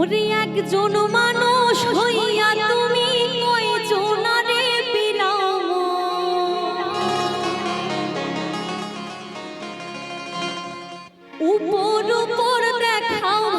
ওরে একজন মানুষ হইয়া তুমি কয়জনারে বিলাম। উপর উপর দেখাও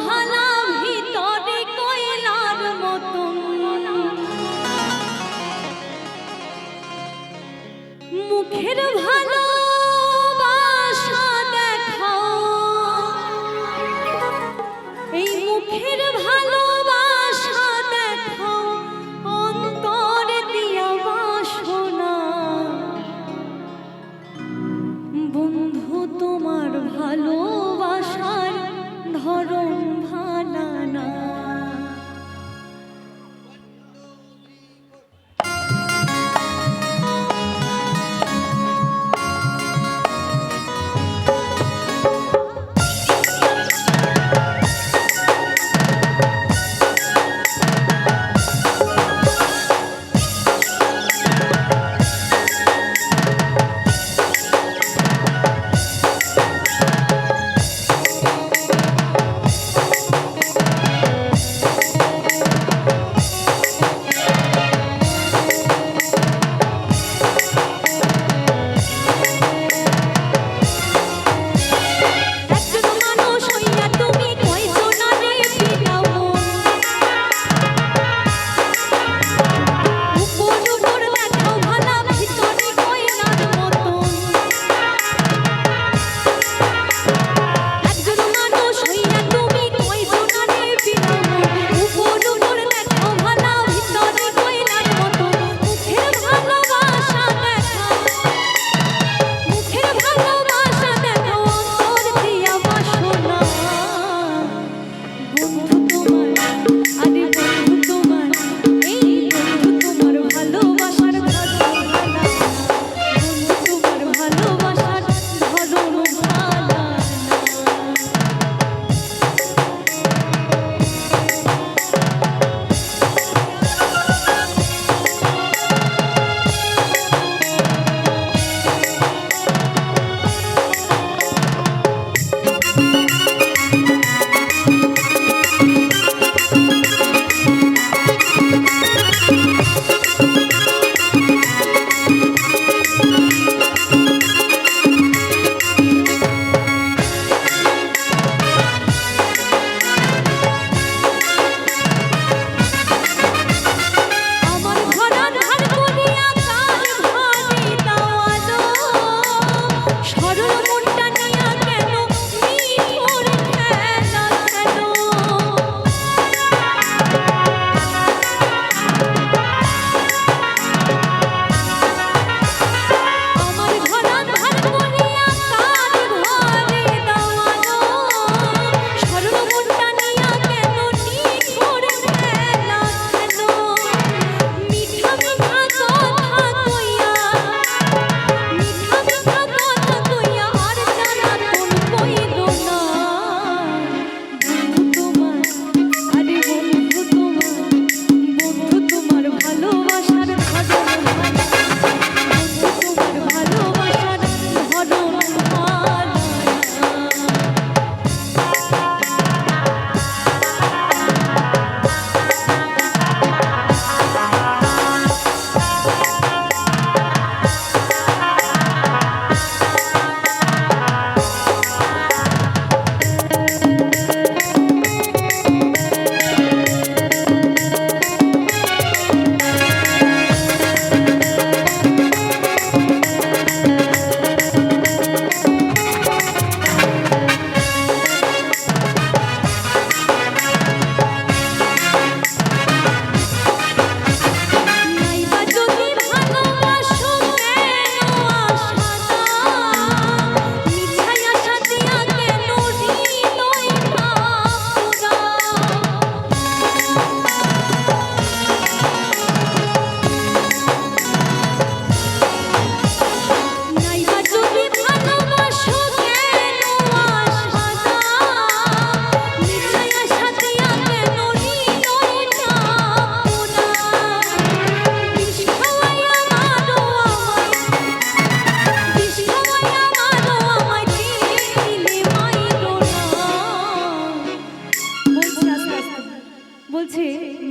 বলছে,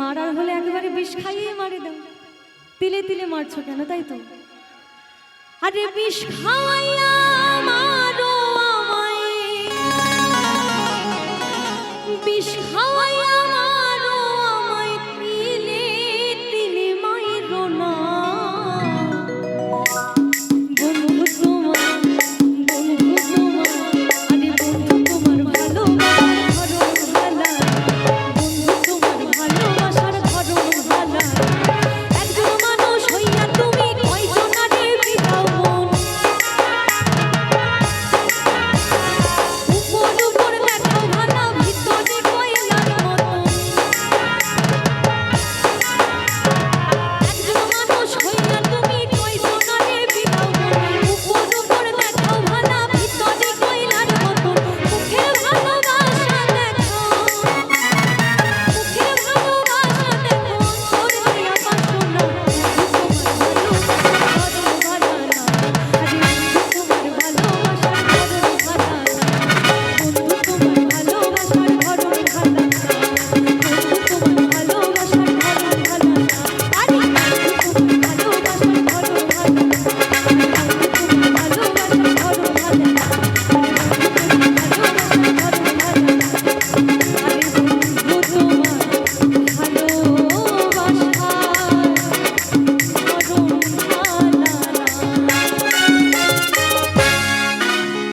মারার হলে একেবারে বিষ খাইয়ে মারে দাও। তিলে তিলে মারছো কেন তাই তো? আরে বিষ খাওয়াইয়া